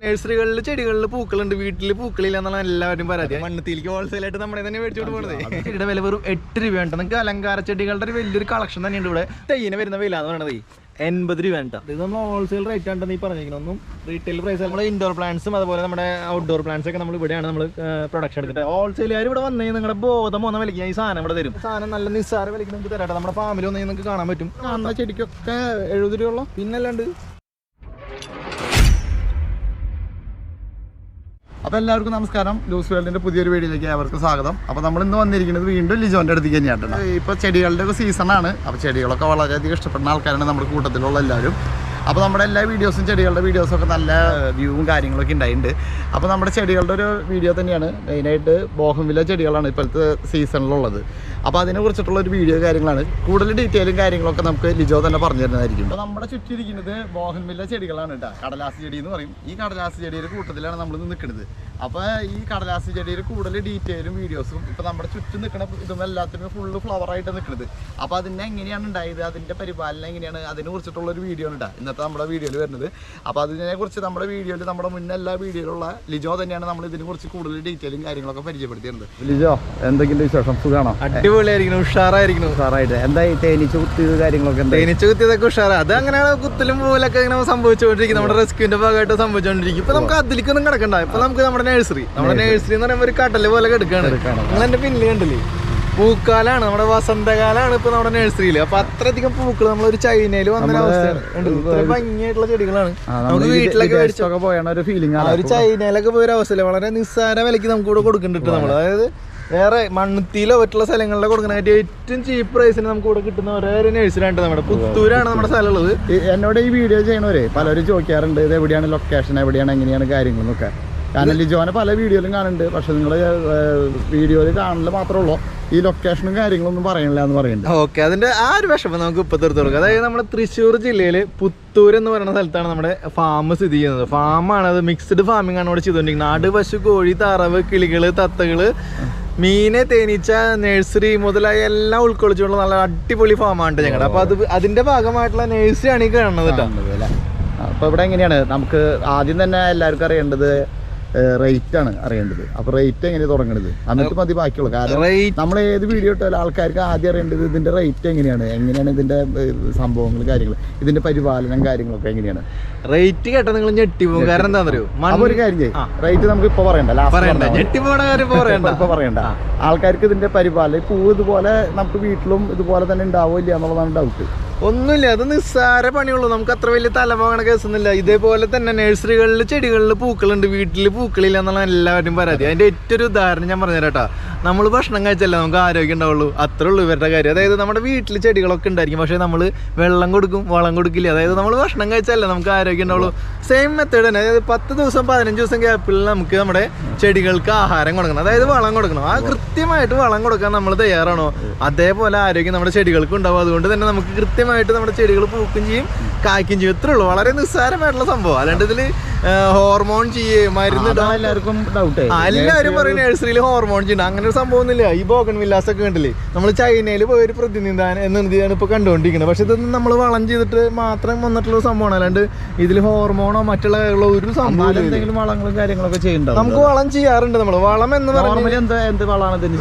നഴ്സറികളിൽ ചെടികളിൽ പൂക്കളുണ്ട്. വീട്ടിൽ പൂക്കളില്ല എന്നാണ് എല്ലാവരും പരാതി മണ്ണത്തിലേക്ക് ഹോൾസെയിൽ ആയിട്ട് നമ്മുടെ തന്നെ മേടിച്ചോണ്ട് പോണത്. ചെടിയുടെ വില വെറും എട്ട് രൂപയാണ് നിങ്ങൾക്ക് അലങ്കാര ചെടികളുടെ ഒരു വലിയൊരു കളക്ഷൻ തന്നെയുണ്ട് ഇവിടെ. തയ്യന് വരുന്ന വില എന്ന് പറയുന്നത് എൺപത് രൂപ കേട്ടോ ഇത് നമ്മൾ ഹോൾസെയിൽ റേറ്റ് ആണെന്ന് പറഞ്ഞിരിക്കുന്നത് ഒന്നും റീറ്റെയിൽ പ്രൈസ് നമ്മൾ ഇൻഡോർ പ്ലാന്റ്സും അതുപോലെ നമ്മുടെ ഔട്ട്ഡോർ പ്ലാന്റ്സ് ഒക്കെ നമ്മൾ ഇവിടെയാണ് നമ്മൾ പ്രൊഡക്ഷൻ എടുക്കുന്നത്. ഹോൾസെയിലുകാർ ഇവിടെ വന്നു നിങ്ങളുടെ ബോധം വന്ന വിലയ്ക്ക് ഈ സാധനം ഇവിടെ തരും. സാധനം നല്ല നിസ്സാര വിലയ്ക്ക് നിങ്ങൾക്ക് തരാട്ടോ നമ്മുടെ ഫാമിലി വന്നു നിങ്ങൾക്ക് കാണാൻ പറ്റും. ചെടിക്കൊക്കെ എഴുപത് രൂപയുള്ള പിന്നെ പിന്നല്ലാണ്ട് അപ്പോൾ എല്ലാവർക്കും നമസ്കാരം. ലൂസ് വേൾഡിന്റെ പുതിയൊരു വീഡിയോയിലേക്ക് അവർക്ക് സ്വാഗതം. അപ്പോൾ നമ്മൾ ഇന്ന് വന്നിരിക്കുന്നത് വീണ്ടും ലിജോന്റെ അടുത്തേക്ക് തന്നെയാണ് ഇപ്പോൾ ചെടികളുടെ ഒക്കെ സീസണാണ് അപ്പോൾ ചെടികളൊക്കെ വളരെയധികം ഇഷ്ടപ്പെടുന്ന ആൾക്കാരാണ് നമ്മുടെ കൂട്ടത്തിലുള്ള എല്ലാവരും. അപ്പോൾ നമ്മുടെ എല്ലാ വീഡിയോസും ചെടികളുടെ വീഡിയോസും ഒക്കെ നല്ല വ്യൂവും കാര്യങ്ങളൊക്കെ ഉണ്ടായിട്ടുണ്ട്. അപ്പോൾ നമ്മുടെ ചെടികളുടെ ഒരു വീഡിയോ തന്നെയാണ്. മെയിനായിട്ട് ബോഹംവില ചെടികളാണ് ഇപ്പോഴത്തെ സീസണിലുള്ളത് അപ്പോൾ അതിനെ കുറിച്ചിട്ടുള്ള ഒരു വീഡിയോ കാര്യങ്ങളാണ്. കൂടുതൽ ഡീറ്റെയിലും കാര്യങ്ങളൊക്കെ നമുക്ക് ലിജോ തന്നെ പറഞ്ഞു തരുന്നതായിരിക്കും. അപ്പോൾ നമ്മുടെ ചുറ്റിരിക്കുന്നത് ബോഹൻവില്ല ചെടികളാണ് കേട്ടോ. കടലാസ് ചെടി എന്ന് പറയും. ഈ കടലാസ് ചെടിയുടെ കൂട്ടത്തിലാണ് നമ്മൾ നിൽക്കുന്നത്. അപ്പോൾ ഈ കടലാസ് ചെടിയിൽ കൂടുതൽ ഡീറ്റെയിലും വീഡിയോസും ഇപ്പോൾ നമ്മുടെ ചുറ്റും നിൽക്കുന്ന ഇതും എല്ലാത്തിനും ഫുള്ള് ഫ്ലവർ ആയിട്ട് നിൽക്കുന്നത്. അപ്പോൾ അതിനെ എങ്ങനെയാണ് ഉണ്ടായത്? അതിന്റെ പരിപാലനം എങ്ങനെയാണ്? അതിനെ കുറിച്ചിട്ടുള്ള ഒരു വീഡിയോ ഉണ്ട് ഇന്നത്തെ നമ്മുടെ വീഡിയോയിൽ വരുന്നത്. അപ്പോൾ അതിനെക്കുറിച്ച് നമ്മുടെ വീഡിയോയിൽ നമ്മുടെ മുന്നേ എല്ലാ വീഡിയോയിലുള്ള ലിജോ തന്നെയാണ് നമ്മൾ ഇതിനെക്കുറിച്ച് കൂടുതൽ ഡീറ്റെയിലും കാര്യങ്ങളൊക്കെ പരിചയപ്പെടുത്തിയിരുന്നത്. ലിജോ എന്തെങ്കിലും വിശേഷം? സുഖമാണോ അടിപൊളിയായിരിക്കണം ഉഷാറായിരിക്കണം സാറായിട്ട് എന്തായി? തേനീച്ച കുത്തിയത് കാര്യങ്ങളൊക്കെ തേനിച്ച് തേനീച്ച കുത്തിയതൊക്കെ ഉഷാറാ. അത് അങ്ങനെ കുത്തലും പോലൊക്കെ ഇങ്ങനെ സംഭവിച്ചുകൊണ്ടിരിക്കും. നമ്മുടെ റെസ്ക്യൂന്റെ ഭാഗമായിട്ട് സംഭവിച്ചുകൊണ്ടിരിക്കും. ഇപ്പൊ നമുക്ക് അതിലേക്കൊന്നും കിടക്കണ്ട. ഇപ്പൊ നമുക്ക് നമ്മുടെ നഴ്സറി നമ്മുടെ നഴ്സറി എന്ന് പറയുമ്പോൾ ഒരു കടൽ പോലെ കിടക്കാണ്. നിങ്ങൾ എന്റെ പിന്നിൽ കണ്ടില്ലേ? പൂക്കാലാണ് നമ്മുടെ വസന്തകാലാണ് ഇപ്പൊ നമ്മുടെ നഴ്സറിയിൽ അപ്പൊ അത്രയധികം പൂക്കൾ നമ്മൾ ഒരു ചൈനയിൽ വന്ന ഭംഗിയായിട്ടുള്ള ചെടികളാണ്. നമുക്ക് വീട്ടിലൊക്കെ മേടിച്ചൊക്കെ പോയാണ് ഒരു ഫീലിംഗ് ആ ഒരു ചൈനയിലൊക്കെ പോയ ഒരു അവസ്ഥയില്ല. വളരെ നിസ്സാര വിലക്ക് നമുക്ക് ഇവിടെ കൊടുക്കുന്നുണ്ട് നമ്മൾ അതായത് വേറെ മണ്ണുത്തിയിലോ മറ്റുള്ള സ്ഥലങ്ങളിലോ കൊടുക്കണമായിട്ട് ഏറ്റവും ചീപ്പ് പ്രൈസിന് നമുക്ക് ഇവിടെ കിട്ടുന്ന ഒരേ ഒരു നഴ്സറിയാണ് നമ്മുടെ. പുത്തൂരാണ് നമ്മുടെ സ്ഥലമുള്ളത്. എന്നോട് ഈ വീഡിയോ ചെയ്യണവരെ പലരും ചോദിക്കാറുണ്ട് ഇത് എവിടെയാണ് ലൊക്കേഷൻ എവിടെയാണ് എങ്ങനെയാണ് കാര്യങ്ങളെന്നൊക്കെ കാരണം ലിജോനെ പല വീഡിയോയിലും കാണുന്നുണ്ട്. പക്ഷെ നിങ്ങൾ വീഡിയോയിൽ കാണൽ മാത്രമേ ഉള്ളൂ. ഈ ലൊക്കേഷനും കാര്യങ്ങളൊന്നും പറയണില്ല എന്ന് പറയുന്നുണ്ട്. ഓക്കെ അതിന്റെ ആ ഒരു വിഷമം നമുക്ക് ഇപ്പൊ തീർത്തു കൊടുക്കാം. അതായത് നമ്മുടെ തൃശ്ശൂർ ജില്ലയിൽ പുത്തൂർ എന്ന് പറയുന്ന സ്ഥലത്താണ് നമ്മുടെ ഫാം സ്ഥിതി ചെയ്യുന്നത്. ഫാമാണ് അത് മിക്സ്ഡ് ഫാമിംഗ് ആണ് ഇവിടെ ചെയ്തുകൊണ്ടിരിക്കുന്നത്. നാട് പശു കോഴി തറവ് കിളികൾ തത്തകൾ മീനെ തേനീച്ച നഴ്സറി മുതലായ എല്ലാം ഉൾക്കൊള്ളിച്ചുള്ള നല്ല അടിപൊളി ഫാമാണ് ഞങ്ങളുടെ അപ്പൊ അത് അതിന്റെ ഭാഗമായിട്ടുള്ള നഴ്സറി ആണ് ഈ കാണുന്നത് കേട്ടോ അപ്പൊ ഇവിടെ എങ്ങനെയാണ്? നമുക്ക് ആദ്യം തന്നെ എല്ലാവർക്കും അറിയേണ്ടത് റേറ്റ് ആണ് അറിയേണ്ടത്. അപ്പൊ റേറ്റ് എങ്ങനെയാ തുടങ്ങണത്? എന്നിട്ട് മതി ബാക്കിയുള്ളൂ കാരണം നമ്മൾ ഏത് വീഡിയോ ഇട്ടാലും ആൾക്കാർക്ക് ആദ്യം അറിയേണ്ടത് ഇതിന്റെ റേറ്റ് എങ്ങനെയാണ്? എങ്ങനെയാണ് ഇതിന്റെ സംഭവങ്ങൾ കാര്യങ്ങൾ ഇതിന്റെ പരിപാലനം കാര്യങ്ങളൊക്കെ എങ്ങനെയാണ്? റേറ്റ് കേട്ടോ നിങ്ങൾ ഞെട്ടിപ്പോകും കാരണം എന്താ പറയുക ഒരു കാര്യം ചെയ്യും. റേറ്റ് നമുക്ക് ഇപ്പൊ പറയണ്ട. ലാസ്റ്റ് പറയണ്ട. ആൾക്കാർക്ക് ഇതിന്റെ പരിപാലനം പൂവ് ഇതുപോലെ നമുക്ക് വീട്ടിലും ഇതുപോലെ തന്നെ ഉണ്ടാവില്ല എന്നുള്ളതാണ് ഡൗട്ട് ഒന്നുമില്ല അത് നിസ്സാര പണിയുള്ളൂ. നമുക്ക് അത്ര വലിയ തലപോകണ കേസൊന്നുമില്ല. ഇതേപോലെ തന്നെ നഴ്സറികളിൽ ചെടികളിൽ പൂക്കളുണ്ട്. വീട്ടിൽ പൂക്കളില്ല എന്നുള്ള എല്ലാവരും പരാതി. അതിന്റെ ഏറ്റവും ഉദാഹരണം ഞാൻ പറഞ്ഞുതരാട്ടാ നമ്മൾ ഭക്ഷണം കഴിച്ചല്ലേ നമുക്ക് ആരോഗ്യം ഉണ്ടാവുള്ളൂ? അത്രേ ഉള്ളൂ ഇവരുടെ കാര്യം. അതായത് നമ്മുടെ വീട്ടിൽ ചെടികളൊക്കെ ഉണ്ടായിരിക്കും. പക്ഷേ നമ്മൾ വെള്ളം കൊടുക്കും വളം കൊടുക്കില്ല. അതായത് നമ്മൾ ഭക്ഷണം കഴിച്ചല്ലേ നമുക്ക് ആരോഗ്യം ഉണ്ടാവുള്ളൂ. സെയിം മെത്തേഡ് തന്നെ. അതായത് പത്ത് ദിവസം പതിനഞ്ച് ദിവസം ഗ്യാപ്പിൽ നമുക്ക് നമ്മുടെ ചെടികൾക്ക് ആഹാരം കൊടുക്കണം. അതായത് വളം കൊടുക്കണം. ആ കൃത്യമായിട്ട് വളം കൊടുക്കാൻ നമ്മൾ തയ്യാറാണോ? അതേപോലെ ആരോഗ്യം നമ്മുടെ ചെടികൾക്ക് ഉണ്ടാവും. അതുകൊണ്ട് തന്നെ നമുക്ക് കൃത്യമായിട്ട് നമ്മുടെ ചെടികൾ പൂക്കും ചെയ്യും കായ്ക്കും ചെയ്യും. ഇത്രേ ഉള്ളൂ. വളരെ നിസ്സാരമായിട്ടുള്ള സംഭവം. അല്ലാണ്ട് ഇതിൽ ഹോർമോൺ ചെയ്യേ മരുന്ന് എല്ലാവർക്കും ഡൗട്ട് എല്ലാവരും പറയും നഴ്സറിയിൽ ഹോർമോൺ ചെയ്യണം അങ്ങനെ ഒരു സംഭവം ഒന്നുമില്ല. ഈ ബോഗൺ വില്ലാസ് ഒക്കെ കണ്ടില്ലേ? നമ്മൾ ചൈനയിൽ പോയ ഒരു പ്രതിനിധാനം എന്നിതാണ് ഇപ്പൊ കണ്ടുകൊണ്ടിരിക്കുന്നത് പക്ഷെ ഇതൊന്നും നമ്മൾ വളം ചെയ്തിട്ട് മാത്രം വന്നിട്ടുള്ള ഒരു സംഭവമാണ്. അല്ലാണ്ട് ഇതിൽ ഹോർമോണോ മറ്റുള്ള കാര്യങ്ങളോ ഒരു സംഭവം എന്തെങ്കിലും വളങ്ങളും കാര്യങ്ങളൊക്കെ ചെയ്യുന്നുണ്ടോ നമുക്ക് വളം ചെയ്യാറുണ്ട് നമ്മൾ വളം എന്ന് പറഞ്ഞാൽ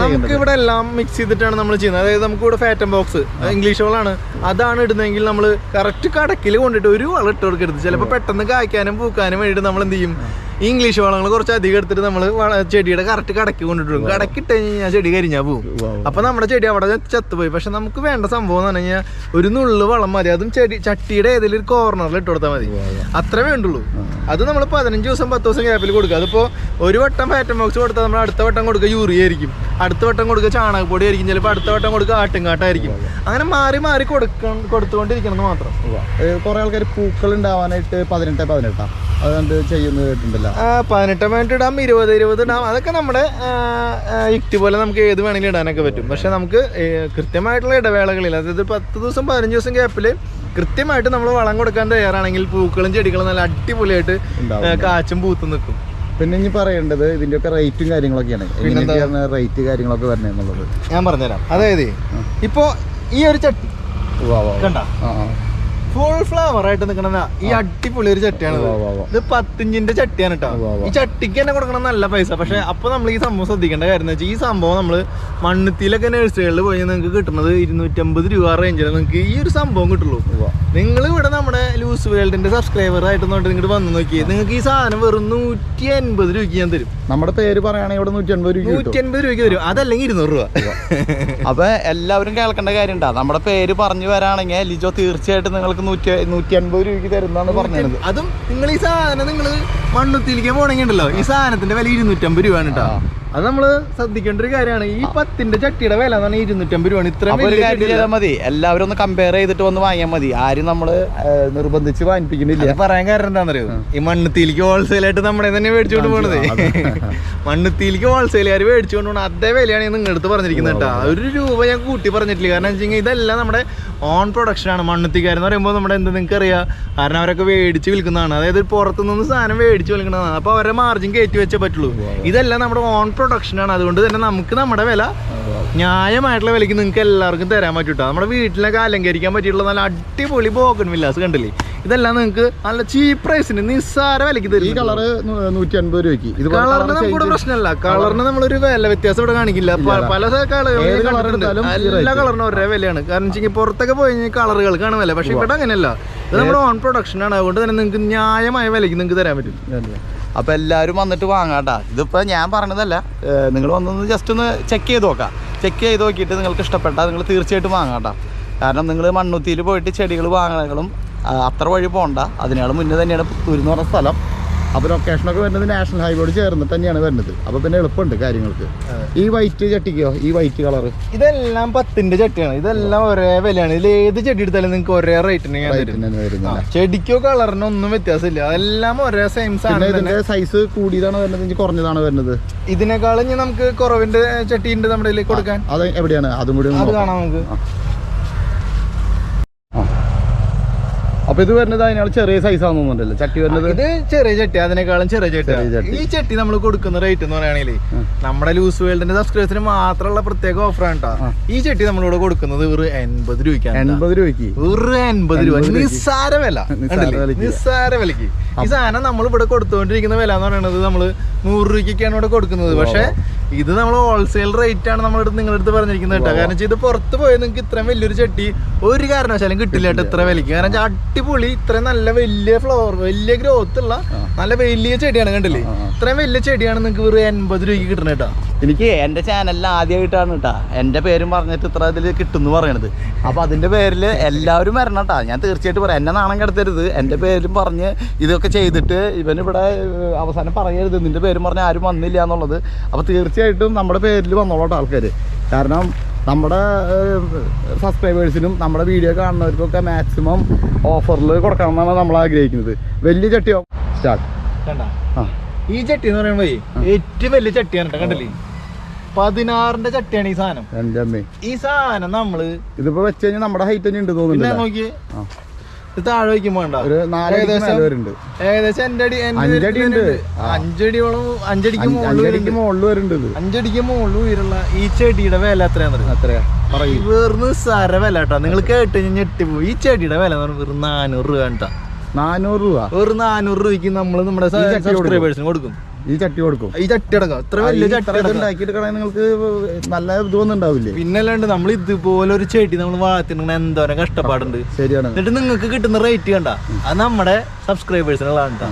നമുക്ക് ഇവിടെ എല്ലാം മിക്സ് ചെയ്തിട്ടാണ് നമ്മൾ ചെയ്യുന്നത്. അതായത് നമുക്ക് ഇവിടെ ഫാറ്റം ബോക്സ് ഇംഗ്ലീഷ് വളമാണ് അതാണ് ഇടുന്നതെങ്കിൽ നമ്മൾ കറക്റ്റ് കടക്കിൽ കൊണ്ടിട്ട് ഒരു വളം ഇട്ട് കൊടുക്കരുത്. ചിലപ്പോൾ പെട്ടെന്ന് കായ്ക്കാനും പൂക്കാനും വേണ്ടിയിട്ട് നമ്മൾ എന്ത് ചെയ്യും ഇംഗ്ലീഷ് വളങ്ങൾ കുറച്ച് അധികം എടുത്തിട്ട് നമ്മൾ ചെടിയുടെ കറക്റ്റ് കടക്കി കൊണ്ടിട്ട് കടക്കിട്ട് കഴിഞ്ഞാൽ ചെടി കരിഞ്ഞാൽ പോകും അപ്പൊ നമ്മുടെ ചെടി അവിടെ ചത്തുപോയി. പക്ഷെ നമുക്ക് വേണ്ട സംഭവം എന്ന് പറഞ്ഞു കഴിഞ്ഞാൽ ഒരു നുള്ളു വളം മതി. അതും ചെടി ചട്ടിയുടെ ഏതെങ്കിലും ഒരു കോർണറിൽ ഇട്ട് കൊടുത്താൽ മതി. അത്രേ വേണ്ടുള്ളൂ. അത് നമ്മൾ പതിനഞ്ച് ദിവസം പത്ത് ദിവസം ഗ്യാപ്പിൽ കൊടുക്കുക. അതിപ്പോ ഒരു വട്ടം ഫാറ്റം ബോക്സ് കൊടുത്താൽ നമ്മൾ അടുത്ത വട്ടം കൊടുക്കുക. യൂറിയ ആയിരിക്കും. അടുത്ത വട്ടം കൊടുക്കുക ചാണകപ്പൊടി ആയിരിക്കും. ചിലപ്പോൾ അടുത്ത വട്ടം കൊടുക്കുക ആട്ടുംകാട്ടായിരിക്കും. അങ്ങനെ മാറി മാറി കൊടുക്കണം കൊടുത്തുകൊണ്ടിരിക്കണം മാത്രം. കുറെ ആൾക്കാർ പൂക്കൾ ഉണ്ടാവാനായിട്ട് പതിനെട്ട് പതിനെട്ടാ. അതുകൊണ്ട് ചെയ്യുന്നത് കേട്ടിട്ടുണ്ടല്ലോ ആ, പതിനെട്ട് മിനിറ്റ് ഇടാം ഇരുപത് ഇരുപത് ഇടാം. അതൊക്കെ നമ്മുടെ യുക്തി പോലെ നമുക്ക് ഏത് വേണമെങ്കിലും ഇടാനൊക്കെ പറ്റും. പക്ഷെ നമുക്ക് കൃത്യമായിട്ടുള്ള ഇടവേളകളിൽ അതായത് പത്ത് ദിവസം പതിനഞ്ച് ദിവസം ഗ്യാപ്പിൽ കൃത്യമായിട്ട് നമ്മൾ വളം കൊടുക്കാൻ തയ്യാറാണെങ്കിൽ പൂക്കളും ചെടികളും നല്ല അടിപൊളിയായിട്ട് കാച്ചും പൂത്തും നിൽക്കും. പിന്നെ ഇനി പറയേണ്ടത് ഇതിന്റെ ഒക്കെ റേറ്റും കാര്യങ്ങളൊക്കെയാണ്. എങ്ങനെയൊക്കെയാണ് റേറ്റ് കാര്യങ്ങളൊക്കെ വരണേ എന്നുള്ളത്. ഞാൻ പറഞ്ഞുതരാം. അതായത് ഇപ്പോ ഈ ഒരു ചട്ടി. കണ്ട. ഫുൾ ഫ്ലവർ ആയിട്ട് നിൽക്കണ ഈ അടിപൊളി ഒരു ചട്ടിയാണ്. ഇത്. പത്തിഞ്ചിന്റെ ചട്ടിയാണ് കേട്ടോ. ഈ ചട്ടിക്ക് തന്നെ കൊടുക്കണം നല്ല പൈസ. പക്ഷെ അപ്പൊ നമ്മൾ ഈ സംഭവം ശ്രദ്ധിക്കേണ്ട കാര്യം വെച്ചാൽ ഈ സംഭവം നമ്മൾ മണ്ണുത്തിയിലൊക്കെ നഴ്സറികളിൽ പോയി നിങ്ങൾക്ക് കിട്ടുന്നത് ഇരുന്നൂറ്റമ്പത് രൂപ റേഞ്ചിൽ നിങ്ങൾക്ക് ഈ ഒരു സംഭവം കിട്ടുള്ളൂ. നിങ്ങൾ ഇവിടെ നമ്മുടെ ലൂസ് വേൾഡിന്റെ സബ്സ്ക്രൈബർ ആയിട്ട് ഇങ്ങോട്ട് വന്ന് നോക്കി നിങ്ങൾക്ക് ഈ സാധനം വെറും നൂറ്റി അൻപത് രൂപയ്ക്ക് ഞാൻ തരും. നമ്മുടെ പേര് പറയുകയാണെങ്കിൽ ഇവിടെ നൂറ്റി അൻപത് രൂപ നൂറ്റി അൻപത് രൂപയ്ക്ക് തരും. അതല്ലെങ്കിൽ ഇരുന്നൂറ് രൂപ. അപ്പൊ എല്ലാവരും കേൾക്കേണ്ട കാര്യം ഉണ്ടാ നമ്മുടെ പേര് പറഞ്ഞു വരാണെങ്കിൽ ലിജോ തീർച്ചയായിട്ടും നിങ്ങൾക്ക് നൂറ്റി നൂറ്റി അൻപത് രൂപയ്ക്ക് തരുന്നതാണ് പറഞ്ഞത്. അതും നിങ്ങൾ ഈ സാധനം നിങ്ങൾ മണ്ണുത്തിലേക്ക് പോണെങ്കിൽ ഉണ്ടല്ലോ ഈ സാധനത്തിന്റെ വില ഇരുന്നൂറ്റമ്പത് രൂപയാണ് കേട്ടോ അത് നമ്മൾ ശ്രദ്ധിക്കേണ്ട ഒരു കാര്യമാണ്. ഈ പത്തിന്റെ ചട്ടിയുടെ വില എന്ന് പറഞ്ഞാൽ ഇരുന്നൂറ്റമ്പത് രൂപയാണ്. ഇത്ര മതി. എല്ലാവരും ഒന്ന് കമ്പയർ ചെയ്തിട്ട് വന്ന് വാങ്ങിയാൽ മതി. ആരും നമ്മൾ നിർബന്ധിച്ച് വാങ്ങിപ്പിക്കുന്നില്ല. പറയാൻ കാരണം എന്താണെന്നറിയോ? ഈ മണ്ണുത്തിയിലേക്ക് ഹോൾസെയിൽ ആയിട്ട് നമ്മുടെ തന്നെ മേടിച്ചുകൊണ്ട് പോണത്. മണ്ണുത്തിയിലേക്ക് ഹോൾസെയിലുകാർ മേടിച്ചുകൊണ്ട് പോകണം അതേ വിലയാണ് ഞാൻ നിങ്ങളുടെ അടുത്ത് പറഞ്ഞിരിക്കുന്നത് കേട്ടോ ഒരു രൂപ ഞാൻ കൂട്ടി പറഞ്ഞിട്ടില്ല. കാരണം വെച്ച് കഴിഞ്ഞാൽ ഇതെല്ലാം നമ്മുടെ ഓൺ പ്രൊഡക്ഷൻ ആണ്. മണ്ണുത്തിക്കാരെന്ന് പറയുമ്പോൾ നമ്മുടെ എന്ത് നിങ്ങൾക്ക് അറിയാം കാരണം അവരൊക്കെ മേടിച്ച് വിൽക്കുന്നതാണ്. അതായത് പുറത്തുനിന്ന് സാധനം മേടിച്ച് വിൽക്കുന്നതാണ് അപ്പോൾ അവരുടെ മാർജിൻ കയറ്റി വെച്ചേ പറ്റുള്ളൂ. ഇതെല്ലാം നമ്മുടെ ഓൺ പ്രൊഡക്ഷൻ ആണ്. അതുകൊണ്ട് തന്നെ നമുക്ക് നമ്മുടെ വില ന്യായമായിട്ടുള്ള വിലയ്ക്ക് നിങ്ങൾക്ക് എല്ലാവർക്കും തരാൻ പറ്റൂട്ടോ. നമ്മുടെ വീട്ടിലൊക്കെ അലങ്കരിക്കാൻ പറ്റിയിട്ടുള്ള നല്ല അടിപൊളി ബോക്കൺ വില്ലാസ് കണ്ടില്ലേ? ഇതെല്ലാം നിങ്ങൾക്ക് നല്ല ചീപ്പ് പ്രൈസിന് നിസ്സാര വിലയ്ക്ക് ഈ തരും കളറ് നൂറ്റി അൻപത് രൂപയ്ക്ക്. ഇത് കളറിന് നമ്മുടെ പ്രശ്നമല്ല. കളറിന് നമ്മളൊരു വില വ്യത്യാസം ഇവിടെ കാണിക്കില്ല. പല കളറുകളും ഈ എല്ലാ കളറിനും ഒരേ വിലയാണ്. കാരണം വെച്ചാൽ പുറത്തൊക്കെ പോയി കഴിഞ്ഞാൽ കളറുകൾക്കാണ് വില. പക്ഷെ ഇവിടെ അങ്ങനെയല്ല ഇത് നമ്മുടെ ഓൺ പ്രൊഡക്ഷൻ ആണ്. അതുകൊണ്ട് തന്നെ നിങ്ങൾക്ക് ന്യായമായ വിലയ്ക്ക് നിങ്ങൾക്ക് തരാൻ പറ്റും. അപ്പൊ എല്ലാവരും വന്നിട്ട് വാങ്ങാട്ടാ. ഇതിപ്പോ ഞാൻ പറഞ്ഞതല്ല. നിങ്ങൾ വന്നൊന്ന് ജസ്റ്റ് ഒന്ന് ചെക്ക് ചെയ്ത് നോക്കാം. ചെക്ക് ചെയ്ത് നോക്കിയിട്ട് നിങ്ങൾക്ക് ഇഷ്ടപ്പെട്ടാൽ നിങ്ങൾ തീർച്ചയായിട്ടും വാങ്ങാട്ടാ. കാരണം നിങ്ങൾ മണ്ണുത്തിയിൽ പോയിട്ട് ചെടികൾ വാങ്ങണങ്ങളും അത്ര വഴി പോകണ്ട അതിനേക്കാൾ മുന്നേ തന്നെയാണ് പുത്തൂരിന്ന് പറഞ്ഞ സ്ഥലം. അപ്പോൾ ലൊക്കേഷനൊക്കെ വരുന്നത് നാഷണൽ ഹൈവേയോട് ചേർന്നിട്ട് തന്നെയാണ് വരുന്നത്. അപ്പോൾ പിന്നെ എളുപ്പമുണ്ട് കാര്യങ്ങൾക്ക്. ഈ വൈറ്റ് ചട്ടിക്കോ? ഈ വൈറ്റ് കളർ ഇതെല്ലാം പത്തിന്റെ ചട്ടിയാണ്. ഇതെല്ലാം ഒരേ വിലയാണ്. ഇതിൽ ഏത് ചെടി എടുത്താലും നിങ്ങൾക്ക് ഒരേ റേറ്റിന് ആ, ചെടിക്കോ കളറിനോ ഒന്നും വ്യത്യാസമില്ല. അതെല്ലാം ഒരേ സെയിം സാധനം ഇതിന്റെ സൈസ് കൂടിയതാണ് വരുന്നത്? കുറഞ്ഞതാണ് വരുന്നത്? ഇതിനേക്കാളും നമുക്ക് കുറവിന്റെ ചട്ടി ഉണ്ട് നമ്മുടെ ഇതിലേക്ക് കൊടുക്കാൻ. അത് എവിടെയാണ്? അതും കൂടി അത്. കാണാം നമുക്ക്. അപ്പൊ ഇത് വരുന്നത് അതിനാൾ ചെറിയ സൈസ് തോന്നുന്നുണ്ടല്ലോ. ചട്ടി വരുന്നത്? ഇത് ചെറിയ ചട്ടി അതിനേക്കാളും ചെറിയ ചട്ടി. ഈ ചട്ടി നമ്മൾ കൊടുക്കുന്ന റേറ്റ് എന്ന് പറയുകയാണെങ്കിൽ. നമ്മുടെ ലൂസ് വേൾഡിന്റെ സബ്സ്ക്രൈബേഴ്സിന് മാത്രമുള്ള പ്രത്യേക ഓഫർ കേട്ടോ ആ. ഈ ചട്ടി നമ്മളിവിടെ കൊടുക്കുന്നത് ഒരു എൺപത് രൂപയ്ക്കാണ് ട്ടോ. എൺപത് രൂപയ്ക്ക്. ഒരു എൺപത് രൂപ. 80 രൂപയ്ക്ക്. നിസ്സാര വില. നിസ്സാര വിലക്ക് ഈ സാധനം നമ്മൾ ഇവിടെ കൊടുത്തുകൊണ്ടിരിക്കുന്ന വില എന്ന് പറയുന്നത് നമ്മൾ നൂറ് രൂപയ്ക്കൊക്കെയാണ് ഇവിടെ കൊടുക്കുന്നത്. പക്ഷെ ഇത് നമ്മൾ ഹോൾസെയിൽ റേറ്റ് ആണ് നമ്മുടെ അടുത്ത് നിങ്ങളുടെ അടുത്ത് പറഞ്ഞിരിക്കുന്നത് കേട്ടോ. കാരണം ഇത് പുറത്ത് പോയത് നിങ്ങൾക്ക് ഇത്രയും വലിയൊരു ചട്ടി ഒരു കാരണവശാലും കിട്ടില്ല കേട്ടോ ഇത്ര വിലക്ക് കാരണം അടിപൊളി ഇത്രയും നല്ല വലിയ ഫ്ലവർ വലിയ ഗ്രോത്ത് ഉള്ള നല്ല വലിയ ചെടിയാണ് കണ്ടില്ലേ. ഇത്രയും വലിയ ചെടിയാണ് നിങ്ങൾക്ക് വെറും എൺപത് രൂപയ്ക്ക് കിട്ടണ കേട്ടോ. എനിക്ക് എന്റെ ചാനലിൽ ആദ്യമായിട്ടാണ് കേട്ടാ എന്റെ പേരും പറഞ്ഞിട്ട് ഇത്ര ഇതിൽ കിട്ടുമെന്ന് പറയണത്. അപ്പോൾ അതിന്റെ പേരിൽ എല്ലാവരും വരണം കേട്ടാ ഞാൻ തീർച്ചയായിട്ടും പറയാം. എന്നെ നാണം കിടത്തരുത്. എന്റെ പേരും പറഞ്ഞ് ഇതൊക്കെ ചെയ്തിട്ട് ഇവൻ ഇവിടെ അവസാനം പറയരുത്. നിന്റെ പേരും പറഞ്ഞ് ആരും വന്നില്ല എന്നുള്ളത്. അപ്പോൾ തീർച്ചയായിട്ടും നമ്മുടെ പേരിൽ വന്നോളട്ടോ ആൾക്കാർ കാരണം നമ്മുടെ സബ്സ്ക്രൈബേഴ്സിനും നമ്മുടെ വീഡിയോ കാണുന്നവർക്കൊക്കെ മാക്സിമം ഓഫറിൽ കൊടുക്കണം എന്നാണ് നമ്മൾ ആഗ്രഹിക്കുന്നത്. വലിയ ചട്ടിയോ? സ്റ്റാർട്ട് ആ. ഈ ചട്ടി എന്ന് പറയുമ്പോ ഏറ്റവും വലിയ ചട്ടിയാണ് കേട്ടോ കണ്ടില്ലേ? പതിനാറിന്റെ ചട്ടിയാണ് ഈ സാധനം. അമ്മേ ഈ സാധനം നമ്മൾ ഇതിപ്പോ വെച്ച് കഴിഞ്ഞാൽ നമ്മുടെ ഹൈറ്റ് തന്നെ ഉണ്ട് പിന്നെ തോന്നുന്നുണ്ട് നോക്കിയേ. ആ. ഇത് താഴെ വയ്ക്കുമ്പോ വേണ്ട ഒരു നാലടി ഏകദേശം- വരുന്നുണ്ട്. ഏകദേശം എന്റെ അടി എന്റെ അഞ്ചടി ഉണ്ട്. ആ, അഞ്ചടിയോളം അഞ്ചടിക്ക് അഞ്ചടിക്ക് മുകളിൽ വരുന്നുണ്ട് ഇത്. അഞ്ചടിക്ക് മുകളിൽ ഉയരുള്ള ഈ ചെടിയുടെ വില എത്രയാണെന്ന് അത്രയാ. പറയൂ. വെറും സാര വില കേട്ടോ. നിങ്ങൾ കേട്ട് കഴിഞ്ഞാൽ ഞെട്ടിപ്പോയി ഈ ചെടിയുടെ വില എന്ന് പറഞ്ഞാൽ വെറും നാനൂറ് രൂപ കേട്ടോ. നാനൂറ് രൂപ? വെറും നാനൂറ് രൂപയ്ക്ക് നമ്മൾ നമ്മുടെ ഈ ചട്ടി കൊടുക്കും. സബ്സ്ക്രൈബേഴ്സിന് കൊടുക്കും. ഈ ചട്ടി കൊടുക്കും. ഈ ചട്ടി അടക്കം ഇത്ര വലിയ ചട്ടി ഉണ്ടാക്കിയെടുക്കണേ നിങ്ങൾക്ക് നല്ല ഇതൊന്നും ഉണ്ടാവില്ലേ പിന്നെ അല്ലാണ്ട് നമ്മൾ ഇതുപോലെ ഒരു ചെടി നമ്മൾ വളർത്തിണെങ്കിൽ എന്തോരം കഷ്ടപ്പാടുണ്ട്. ശരിയാണ്. എന്നിട്ട് നിങ്ങൾക്ക് കിട്ടുന്ന റേറ്റ് കണ്ട? അത് നമ്മുടെ സബ്സ്ക്രൈബേഴ്സിനുള്ളതാണ് കേട്ടോ.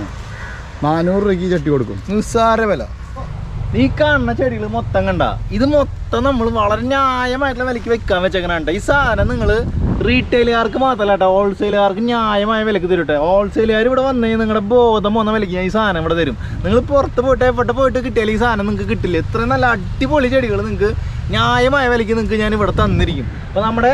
നാനൂറ് രൂപയ്ക്ക് ചട്ടി കൊടുക്കും. നിസ്സാര വില. ഈ കാണുന്ന ചെടികൾ മൊത്തം കണ്ട? ഇത് മൊത്തം നമ്മൾ വളരെ ന്യായമായിട്ടുള്ള വിലക്ക് വെക്കാൻ വെച്ചേക്കണ ഈ സാധനം നിങ്ങൾ റീറ്റെയിലുകാർക്ക് മാത്രമല്ല കേട്ടോ. ഹോൾസെയിലുകാർക്ക് ന്യായമായ വിലക്ക് തരും കേട്ടോ. ഹോൾസെയിലുകാർ ഇവിടെ വന്നു നിങ്ങളുടെ ബോധം വന്ന വിലക്ക് ഞാൻ ഈ സാധനം ഇവിടെ തരും. നിങ്ങൾ പുറത്ത് പോയിട്ട് എവിടെ പോയിട്ട് കിട്ടിയാൽ ഈ സാധനം നിങ്ങൾക്ക് കിട്ടില്ല. ഇത്രയും നല്ല അടിപൊളി ചെടികൾ നിങ്ങൾക്ക് ന്യായമായ വിലക്ക് നിങ്ങൾക്ക് ഞാൻ ഇവിടെ തന്നിരിക്കും. അപ്പോൾ നമ്മുടെ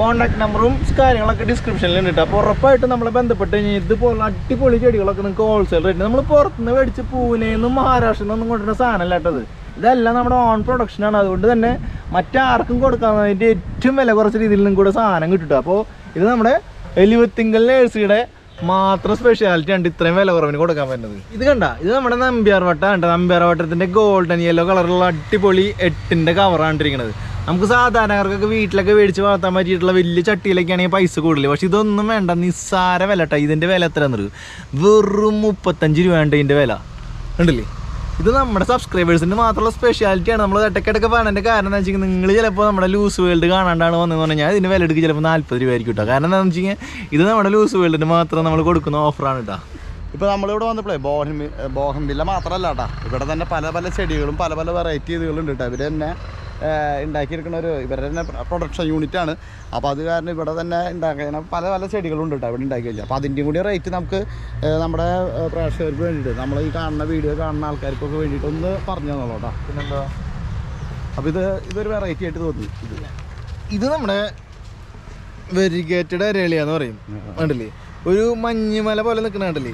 കോൺടാക്ട് നമ്പറും കാര്യങ്ങളൊക്കെ ഡിസ്ക്രിപ്ഷനിൽ ഉണ്ട് കേട്ടോ. അപ്പോൾ ഉറപ്പായിട്ടും നമ്മളെ ബന്ധപ്പെട്ട് കഴിഞ്ഞാൽ ഇതുപോലുള്ള അടിപൊളി ചെടികളൊക്കെ നിങ്ങൾക്ക് ഹോൾസെയിൽ റേറ്റ് നമ്മൾ പുറത്തുനിന്ന് മേടിച്ച് പൂനെയിൽ നിന്നും മഹാരാഷ്ട്രയിൽ നിന്നും കൊണ്ടുവരുന്ന സാധനമല്ല കേട്ടത് ഇതെല്ലാം നമ്മുടെ ഓൺ പ്രൊഡക്ഷനാണ് അതുകൊണ്ട് തന്നെ മറ്റാർക്കും കൊടുക്കാൻ കൊടുക്കാവുന്നതിന്റെ ഏറ്റവും വില കുറച്ച രീതിയിൽ നിന്നും കൂടെ സാധനം കിട്ടും അപ്പോൾ ഇത് നമ്മുടെ എലിവത്തിങ്കൽ നേഴ്സിയുടെ മാത്രം സ്പെഷ്യാലിറ്റി ഉണ്ട് ഇത്രയും വില കുറവിന് കൊടുക്കാൻ പറ്റുന്നത്. ഇത് കണ്ട ഇത് നമ്മുടെ നമ്പ്യാർ വട്ട കണ്ട? നമ്പ്യാർ വട്ടത്തിന്റെ ഗോൾഡൻ യെല്ലോ കളറുള്ള അടിപൊളി എട്ടിന്റെ കവറാണ് ഇരിക്കുന്നത് നമുക്ക് സാധാരണക്കാർക്കൊക്കെ വീട്ടിലൊക്കെ മേടിച്ച് വളർത്താൻ പറ്റിയിട്ടുള്ള വലിയ ചട്ടിയിലൊക്കെയാണെങ്കിൽ പൈസ കൂടുതൽ പക്ഷെ ഇതൊന്നും വേണ്ട നിസ്സാര വില കേട്ടോ ഇതിന്റെ വില എത്ര വെറും മുപ്പത്തഞ്ച് രൂപ ഉണ്ട് ഇതിന്റെ വില. ഉണ്ടല്ലേ ഇത് നമ്മുടെ സബ്സ്ക്രൈബേഴ്സിന് മാത്രമുള്ള സ്പെഷ്യാലിറ്റിയാണ് നമ്മൾ ഇടയ്ക്കിടയ്ക്ക് പറഞ്ഞതിന്റെ കാരണം എന്താ വെച്ചാൽ നിങ്ങൾ ചിലപ്പോൾ നമ്മുടെ ലൂസ് വേൾഡ് കാണാണ്ടാണ് വന്നതെന്ന് പറഞ്ഞാൽ ഇതിന്റെ വില എടുക്കുക ചിലപ്പോൾ നാൽപ്പത് രൂപ ആയിരിക്കും കേട്ടോ കാരണം എന്താണെന്ന് വെച്ച് കഴിഞ്ഞാൽ ഇത് നമ്മുടെ ലൂസ് വേൾഡിന് മാത്രം നമ്മൾ കൊടുക്കുന്ന ഓഫറാണ് കേട്ടോ ഇപ്പൊ നമ്മളിവിടെ വന്നപ്പോഴേ ബോഹൻ ബോഹൻവില്ല മാത്രമല്ല കേട്ടോ ഇവിടെ തന്നെ പല പല ചെടികളും പല പല വെറൈറ്റി ഇതുകളും ഉണ്ട് കേട്ടോ ഇവർ തന്നെ ഉണ്ടാക്കിയെടുക്കുന്ന ഒരു ഇവരുടെ തന്നെ പ്രൊഡക്ഷൻ യൂണിറ്റ് ആണ്. അപ്പോൾ അത് കാരണം ഇവിടെ തന്നെ ഉണ്ടാക്കുന്ന പല പല ചെടികളും ഉണ്ട് കേട്ടോ ഇവിടെ ഉണ്ടാക്കി വെച്ചാൽ അപ്പോൾ അതിന്റെയും കൂടി റേറ്റ് നമുക്ക് നമ്മുടെ പ്രേക്ഷകർക്ക് വേണ്ടിയിട്ട് നമ്മൾ ഈ കാണുന്ന വീഡിയോ കാണുന്ന ആൾക്കാർക്കൊക്കെ വേണ്ടിയിട്ട് ഒന്ന് പറഞ്ഞു തന്നോളൂ കേട്ടോ. പിന്നെന്താ? അപ്പോൾ ഇത് ഇതൊരു വെറൈറ്റി ആയിട്ട് തോന്നി. ഇത്. ഇത് നമ്മുടെ വെരിഗേറ്റഡ് രളിയാന്ന് പറയും. കണ്ടില്ലേ? ഒരു മഞ്ഞുമല പോലെ നിൽക്കുന്ന കണ്ടില്ലേ?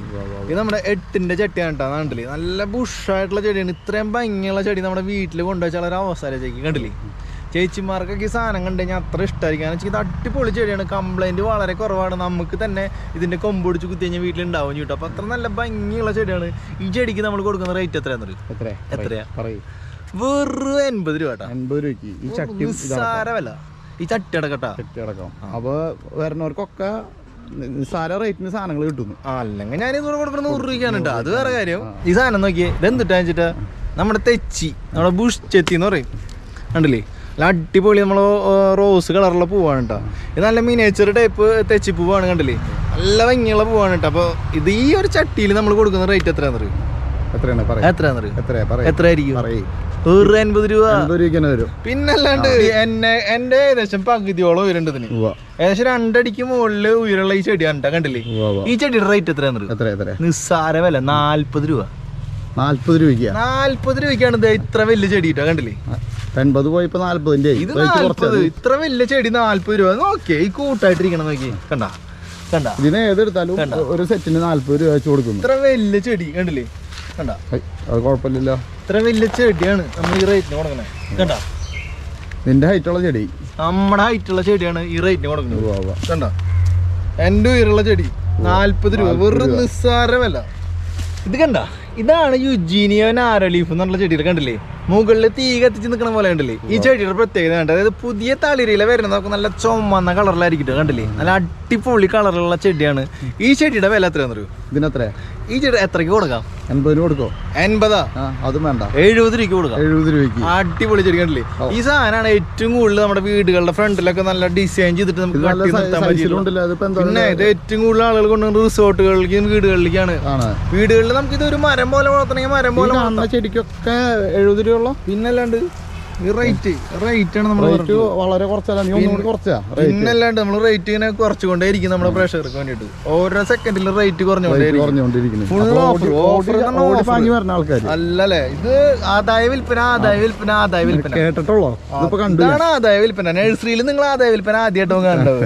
ഇത് നമ്മുടെ എട്ടിന്റെ ചട്ടിയാണ് കേട്ടോ കണ്ടില്ലേ? നല്ല ബുഷായിട്ടുള്ള ചെടിയാണ്. ഇത്രയും ഭംഗിയുള്ള ചെടി നമ്മുടെ വീട്ടിൽ കൊണ്ടുവച്ചാൽ ഒരു അവസരം ചേച്ചി കണ്ടില്ലേ? ചേച്ചിമാർക്കൊക്കെ ഈ സാധനം കണ്ടു കഴിഞ്ഞാൽ അത്ര ഇഷ്ടമായിരിക്കും. വെച്ചാൽ ഇത് അടിപൊളി ചെടിയാണ്. കംപ്ലൈന്റ് വളരെ കുറവാണ്. നമുക്ക് തന്നെ ഇതിന്റെ കൊമ്പൊടിച്ച് കുത്തി കഴിഞ്ഞാൽ വീട്ടിലുണ്ടാവും കേട്ടോ. അപ്പോൾ അത്ര നല്ല ഭംഗിയുള്ള ചെടിയാണ്. ഈ ചെടിക്ക് നമ്മൾ കൊടുക്കുന്ന റേറ്റ് എത്രയാണെന്ന് അറിയും? എത്രയാ? എത്രയാ? പറയൂ വെറും എൺപത് രൂപ കേട്ടോ. എൺപത് രൂപയ്ക്ക്. ഈ ചട്ടി വില. ഈ ചട്ടി അടക്കട്ടാ ചട്ടി അടക്കാം. അപ്പോൾ വരുന്നവർക്കൊക്കെ നിസ്സാര റേറ്റിന് സാധനങ്ങൾ കിട്ടുന്നു. അല്ലെങ്കിൽ ഞാൻ ഇതുകൂടെ കൊടുക്കുന്ന നൂറ് രൂപയ്ക്കാണ് കേട്ടോ അത് വേറെ കാര്യം. ഈ സാധനം നോക്കിയേ ഇതെന്തിട്ടാ വെച്ചിട്ട്? നമ്മുടെ തെച്ചി നമ്മുടെ ബുഷ് ചെത്തി എന്ന് പറയും. കണ്ടില്ലേ? നല്ല അടിപൊളി നമ്മൾ റോസ് കളറുള്ള പൂവാണ് കേട്ടോ. ഇത് നല്ല മിനിയേച്ചർ ടൈപ്പ് തെച്ചി പൂവാണ് കണ്ടില്ലേ? നല്ല ഭംഗിയുള്ള പൂവാണ് കേട്ടോ. അപ്പോൾ ഇത് ഈ ഒരു ചട്ടിയിൽ നമ്മൾ കൊടുക്കുന്ന റേറ്റ് എത്രയാണെന്ന് അറിയും എത്രയാണ് എത്രയാണെന്ന് അറിയും എത്രയായിരിക്കും? രൂപ. പിന്നല്ലാണ്ട് എന്നെ എന്റെ ഏകദേശം പകുതിയോളം ഉയരേണ്ടതിന് ഇതിന്. ഏകദേശം രണ്ടടിക്ക് മുകളിൽ ഉയരുള്ള ഈ ചെടി കണ്ടാ കണ്ടില്ലേ? ഈ ചെടിയുടെ റേറ്റ് എത്രയാണ് എത്ര എത്ര നിസ്സാര വില നാല്പത് രൂപ. നാല്പത് രൂപയ്ക്ക്? നാല്പത് രൂപയ്ക്കാണ് ഇത് ഇത്ര വലിയ ചെടി കേട്ടോ കണ്ടില്ലേ? എൺപത് പോയപ്പോ നാല്പതിന്റെ ഇത് നാല്പത് ഇത്ര വലിയ ചെടി നാല്പത് രൂപ. നോക്കിയേ ഈ കൂട്ടായിട്ടിരിക്കണം നോക്കി കണ്ടാ? കണ്ടാ? ഇതിന് ഏതെടുത്താലും ഒരു സെറ്റിന് നാല്പത് രൂപ വെച്ച് കൊടുക്കുന്നു. ഇത്ര വലിയ ചെടി കണ്ടില്ലേ? കണ്ട അത് കുഴപ്പമില്ലല്ലോ. ഇത്ര വലിയ ചെടിയാണ് നമ്മൾ ഈ റേറ്റിന് കൊടുക്കണേ. കണ്ട? നിന്റെ ഹൈറ്റുള്ള ചെടി. നമ്മുടെ ഹൈറ്റുള്ള ചെടിയാണ് ഈ റേറ്റിന് കൊടുക്കുന്നത്. കണ്ട? എന്റെ ഉയരമുള്ള ചെടി നാല്പത് രൂപ. വെറും നിസ്സാരമല്ല ഇത് കണ്ട? ഇതാണ് യുജീനിയ നാരലീഫ് എന്നുള്ള ചെടിയിൽ കണ്ടില്ലേ? മുകളിൽ തീ കത്തിച്ച് നിൽക്കണ പോലെ കണ്ടില്ലേ? ഈ ചെടിയുടെ പ്രത്യേകത കണ്ട? അതായത് പുതിയ തളിരില വരുന്നത് നമുക്ക് നല്ല ചുമന്ന കളറിലായിരിക്കും കണ്ടില്ലേ? നല്ല അടിപൊളി കളറിലുള്ള ചെടിയാണ്. ഈ ചെടിയുടെ വില എത്രയാണെന്നറിയോ? ഇതിനെത്രയാ ഈ ചെടി എത്രയ്ക്ക് കൊടുക്കാം? എൺപതിന് കൊടുക്കോ? എൺപതാ? അതും വേണ്ട. എഴുപത് രൂപയ്ക്ക് കൊടുക്കാം. എഴുപത് രൂപയ്ക്ക്. അടിപൊളി ചെടി കണ്ടില്ലേ? ഈ സാധനമാണ് ഏറ്റവും കൂടുതൽ നമ്മുടെ വീടുകളുടെ ഫ്രണ്ടിലൊക്കെ നല്ല ഡിസൈൻ ചെയ്തിട്ട് നമുക്ക് പിന്നെ ഇത് ഏറ്റവും കൂടുതൽ ആളുകൾ കൊണ്ടുവന്ന റിസോർട്ടുകളിലേക്കും വീടുകളിലേക്കാണ്. വീടുകളിൽ നമുക്ക് ഇത് ഒരു മരം പോലെ വളർത്തണമെങ്കിൽ മരം പോലെ ചെടിക്കൊക്കെ എഴുപത് രൂപയുള്ള? പിന്നല്ലാണ്ട് റേറ്റ് റേറ്റ് ആണ് നമ്മൾ റേറ്റ് വളരെ കുറച്ചല്ല? നീ ഒന്നും കൂടി കുറച്ചാ? റേറ്റ് പിന്നല്ലാണ്ട് നമ്മൾ റേറ്റ് ഇങ്ങനെ കുറച്ചുകൊണ്ടേയിരിക്കും നമ്മുടെ പ്രേക്ഷകർക്ക് വേണ്ടിയിട്ട്. ഓരോ സെക്കൻഡിൽ റേറ്റ് കുറഞ്ഞുകൊണ്ടേയിരിക്കും. അല്ലല്ലേ? ഇത് ആദായ വിൽപ്പന ആദായ വിൽപ്പന ആദായ വിൽപ്പന. കേട്ടിട്ടുള്ളോ? ഇതാണ് ആദായ വിൽപ്പന. നഴ്സറിയിൽ നിങ്ങൾ ആദായ വിൽപ്പന ആദ്യമായിട്ടോ കണ്ടത്.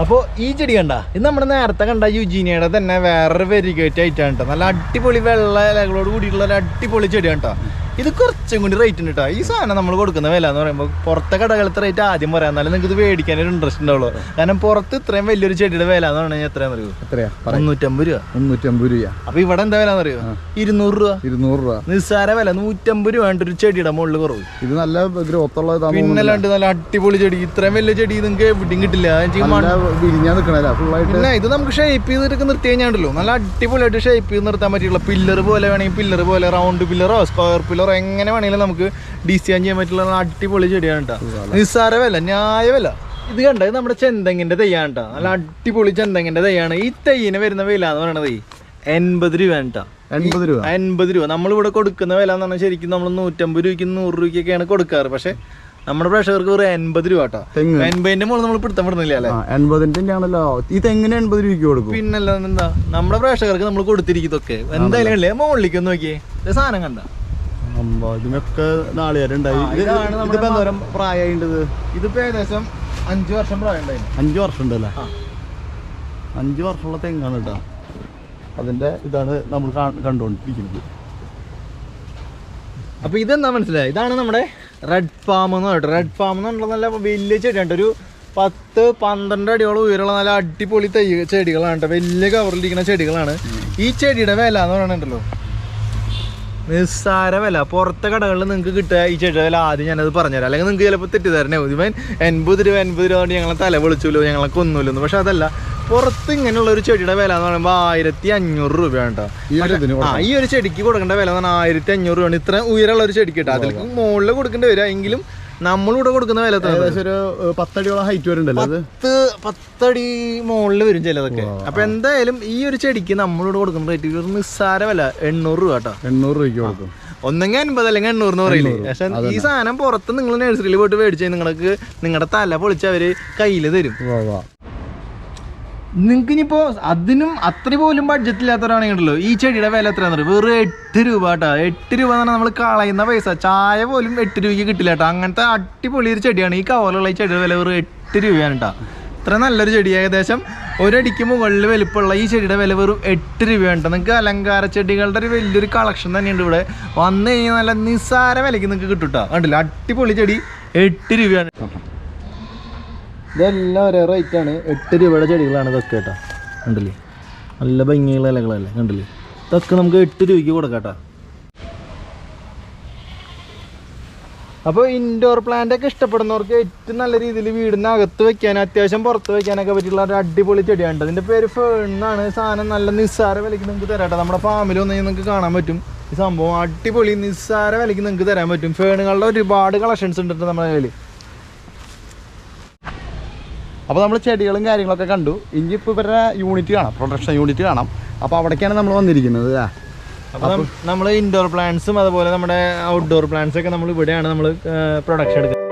അപ്പോ ഈ ചെടി കണ്ട? ഇത് നമ്മുടെ നേരത്തെ കണ്ട യുജീനിയുടെ തന്നെ വേറൊരു വെരിഗേറ്റ് ആയിട്ടാണ് കേട്ടോ നല്ല അടിപൊളി വെള്ള ഇലകളോട് കൂടിയിട്ടുള്ള ഒരു അടിപൊളി ചെടിയാണ് കേട്ടോ ഇത് കുറച്ചും കൂടി റേറ്റ് ഉണ്ട് കേട്ടോ ഈ സാധനം നമ്മൾ കൊടുക്കുന്ന വില എന്ന് പറയുമ്പോൾ പുറത്തെ കടകളത്തെ റേറ്റ് ആദ്യം പറയാം. എന്നാലും നിങ്ങൾക്ക് ഇത് മേടിക്കാൻ ഒരു ഇൻട്രസ്റ്റ് ഉണ്ടാവുള്ളൂ. കാരണം പുറത്ത് ഇത്രയും വലിയൊരു ചെടിയുടെ വില എന്ന് പറഞ്ഞാൽ എത്രയാണെന്ന് അറിയോ? എത്രയാ? മുന്നൂറ്റമ്പത് രൂപ. മുന്നൂറ്റമ്പത് രൂപ അപ്പൊ ഇവിടെ എന്താ വില എന്നറിയോ ഇരുന്നൂറ് രൂപ. ഇരുന്നൂറ് രൂപ. നിസ്സാര വില. നൂറ്റമ്പത് രൂപ ഒരു ചെടിയുടെ മുകളിൽ കുറവ്. ഇത് നല്ല ഗ്രോത്ത് ഉള്ള പിന്നല്ലാണ്ട് നല്ല അടിപൊളി ചെടി. ഇത്രയും വലിയ ചെടി നിങ്ങൾക്ക് എവിടെയും കിട്ടില്ല. പിന്നെ ഇത് നമുക്ക് ഷേപ്പ് ചെയ്തിട്ട് നിർത്തി കഴിഞ്ഞാണ്ടല്ലോ. നല്ല അടിപൊളിയായിട്ട് ഷേപ്പ് ചെയ്ത് നിർത്താൻ പറ്റിയുള്ള പില്ലർ പോലെ വേണമെങ്കിൽ പില്ലർ പോലെ റൗണ്ട് പില്ലറോ സ്ക്വയർ പില്ലറോ എങ്ങനെ വേണമെങ്കിലും നമുക്ക് ഡിസൈൻ ചെയ്യാൻ പറ്റുള്ള നല്ല അടിപൊളി ചെടിയാണ് കേട്ടോ നിസ്സാരമല്ല ന്യായമല്ല ഇത് കണ്ട ഇത് നമ്മുടെ ചെന്തെങ്ങിന്റെ തെയ്യാണ് കേട്ടോ നല്ല അടിപൊളി ചെന്തെങ്ങിന്റെ തെയ്യാണ് ഈ തെയ്യിന് വരുന്ന വില എന്ന് പറയണത് എൺപത് രൂപയാണ് കേട്ടോ എൺപത് രൂപ. എൺപത് രൂപ. നമ്മളിവിടെ കൊടുക്കുന്ന വില എന്ന് പറഞ്ഞാൽ ശരിക്കും നമ്മൾ നൂറ്റമ്പത് രൂപയ്ക്ക് നൂറ് രൂപയ്ക്കൊക്കെയാണ് കൊടുക്കാറ്. പക്ഷെ നമ്മുടെ പ്രേക്ഷകർക്ക് ഒരു എൺപത് രൂപ കേട്ടോ എൺപതിന്റെ മുകളിൽ നമ്മൾ പിടുത്തം വിടുന്നില്ല അല്ലേ? എൺപതിന്റെ ആണല്ലോ ഈ തെങ്ങിന് എൺപത് രൂപയ്ക്ക് കൊടുക്കും. പിന്നല്ല എന്താ നമ്മുടെ പ്രേക്ഷകർക്ക് നമ്മൾ കൊടുത്തിരിക്കുന്നതൊക്കെ. എന്തായാലും മുകളിലേക്ക് നോക്കിയേ. ഇത് സാധനം കണ്ട? അമ്പോ, ഇതിനൊക്കെ നാളികേരുണ്ടായി ഇതിപ്പോ എന്തോരം പ്രായമായിണ്ടത്? ഇതിപ്പോ ഏകദേശം അഞ്ചു വർഷം പ്രായം ഉണ്ടായി അഞ്ചു വർഷം ഉണ്ടല്ലേ. അഞ്ചു വർഷമുള്ള തെങ്ങാണ് കേട്ടോ. അതിന്റെ ഇതാണ് നമ്മൾ കണ്ടുകൊണ്ടിരിക്കുന്നത്. അപ്പൊ ഇതെന്താ മനസ്സിലായി? ഇതാണ് നമ്മുടെ റെഡ് ഫാം എന്ന് പറഞ്ഞിട്ട്. റെഡ് ഫാം എന്ന് പറഞ്ഞാൽ നല്ല വലിയ ചെടിയുണ്ട് ഒരു പത്ത് പന്ത്രണ്ട് അടിയോളം ഉയരമുള്ള നല്ല അടിപൊളി തൈ ചെടികളാണ് കേട്ടോ. വലിയ കവറിലിരിക്കുന്ന ചെടികളാണ്. ഈ ചെടിയുടെ വില എന്ന് പറയുന്നുണ്ടല്ലോ നിസ്സാര വില. പുറത്തെ കടകളിൽ നിങ്ങൾക്ക് കിട്ടുക ഈ ചെടിയുടെ വില ആദ്യം ഞാനത് പറഞ്ഞുതരാം. അല്ലെങ്കിൽ നിങ്ങൾക്ക് ചിലപ്പോൾ തെറ്റിദ്ധാരണ ഇവൻ എൺപത് രൂപ എൺപത് രൂപ കൊണ്ട് ഞങ്ങളെ തല വിളിച്ചല്ലോ ഞങ്ങളെ കൊന്നുമില്ലെന്ന് പക്ഷെ അതല്ല പുറത്ത് ഇങ്ങനെയുള്ള ഒരു ചെടിയുടെ വില എന്ന് പറയുമ്പോൾ ആയിരത്തി അഞ്ഞൂറ് രൂപയാണ് കേട്ടോ. ആ ഈ ഒരു ചെടിക്ക് കൊടുക്കേണ്ട വില എന്ന് പറഞ്ഞാൽ ആയിരത്തി അഞ്ഞൂറ് രൂപയാണ്. ഇത്ര ഉയരമുള്ള ഒരു ചെടിക്ക് കേട്ടോ അതിലേക്ക് മുകളിൽ കൊടുക്കേണ്ടി വരിക എങ്കിലും നമ്മളിവിടെ കൊടുക്കുന്ന വില? ഏകദേശം ഒരു പത്തടിയോളം ഹൈറ്റ് വരുന്നുണ്ടല്ലോ പത്ത് പത്തടി മുകളിൽ വരും ചിലതൊക്കെ. അപ്പൊ എന്തായാലും ഈ ഒരു ചെടിക്ക് നമ്മളിവിടെ കൊടുക്കുന്ന റേറ്റ് ഒരു നിസ്സാര വില. എണ്ണൂറ് രൂപ കേട്ടോ. എണ്ണൂറ് രൂപയ്ക്ക് കൊടുക്കും. ഒന്നെങ്കിൽ അൻപത് അല്ലെങ്കിൽ എണ്ണൂറ് എന്ന് പറയില്ലേ. പക്ഷെ ഈ സാധനം പുറത്ത് നിങ്ങൾ നഴ്സറിയിൽ പോയിട്ട് മേടിച്ചാൽ നിങ്ങൾക്ക് നിങ്ങളുടെ തല പൊളിച്ച് അവർ കയ്യിൽ തരും. നിങ്ങൾക്ക് ഇനിയിപ്പോ അതിനും അത്ര പോലും ബഡ്ജറ്റ് ഇല്ലാത്തവരാണെങ്കിലോ ഈ ചെടിയുടെ വില എത്രയാണെന്ന് പറയും വെറും എട്ട് രൂപ കേട്ടോ എട്ട് രൂപ എന്ന് പറഞ്ഞാൽ നമ്മൾ കളയുന്ന പൈസ. ചായ പോലും എട്ട് രൂപയ്ക്ക് കിട്ടില്ല കേട്ടോ അങ്ങനത്തെ അടിപൊളി ഒരു ചെടിയാണ്. ഈ കവറുള്ള ഈ ചെടിയുടെ വില വെറും എട്ട് രൂപയാണ് കേട്ടോ ഇത്ര നല്ലൊരു ചെടി ഏകദേശം ഒരടിക്ക് മുകളിൽ വലിപ്പമുള്ള ഈ ചെടിയുടെ വില വെറും എട്ട് രൂപയാണ് കേട്ടോ നിങ്ങൾക്ക് അലങ്കാര ചെടികളുടെ ഒരു വലിയൊരു കളക്ഷൻ തന്നെയുണ്ട് ഇവിടെ. വന്നു കഴിഞ്ഞാൽ നല്ല നിസ്സാര വിലയ്ക്ക് നിങ്ങൾക്ക് കിട്ടും കേട്ടോ കണ്ടില്ല? അടിപൊളി ചെടി. എട്ട് രൂപയാണ്. ഇതെല്ലാം ഒരേ റേറ്റ് ആണ്. എട്ട് രൂപയുടെ ചെടികളാണ് ഇതൊക്കെ കേട്ടോ. കണ്ടില്ലേ? നല്ല ഭംഗിയുള്ള ഇലകളല്ലേ? കണ്ടില്ലേ? ഇതൊക്കെ നമുക്ക് എട്ട് രൂപയ്ക്ക് കൊടുക്കാം അപ്പോൾ ഇൻഡോർ പ്ലാന്റ് ഒക്കെ ഇഷ്ടപ്പെടുന്നവർക്ക് ഏറ്റവും നല്ല രീതിയിൽ വീടിന് അകത്ത് വെക്കാൻ അത്യാവശ്യം പുറത്ത് വെക്കാനൊക്കെ പറ്റിയുള്ള ഒരു അടിപൊളി ചെടിയാണ്. ഇതിന്റെ പേര് ഫേണെന്നാണ് സാധനം നല്ല നിസ്സാര വിലയ്ക്ക് നിങ്ങൾക്ക് തരാം കേട്ടോ. നമ്മുടെ ഫാമിൽ വന്നു നിങ്ങൾക്ക് കാണാൻ പറ്റും. ഈ സംഭവം അടിപൊളി നിസ്സാര വിലയ്ക്ക് നിങ്ങൾക്ക് തരാൻ പറ്റും. ഫേണുകളുടെ ഒരുപാട് കളക്ഷൻസ് ഉണ്ട് നമ്മുടെ കയ്യിൽ അപ്പോൾ നമ്മൾ ചെടികളും കാര്യങ്ങളൊക്കെ കണ്ടു. ഇനി ഇപ്പോൾ ഇവരുടെ യൂണിറ്റ് കാണാം. പ്രൊഡക്ഷൻ യൂണിറ്റ് കാണാം. അപ്പോൾ അവിടേക്കാണ് നമ്മൾ വന്നിരിക്കുന്നത് അല്ലേ? അപ്പം നമ്മൾ ഇൻഡോർ പ്ലാന്റ്സും അതുപോലെ നമ്മുടെ ഔട്ട്ഡോർ പ്ലാന്റ്സൊക്കെ നമ്മൾ ഇവിടെയാണ് നമ്മൾ പ്രൊഡക്ഷൻ എടുക്കുന്നത്.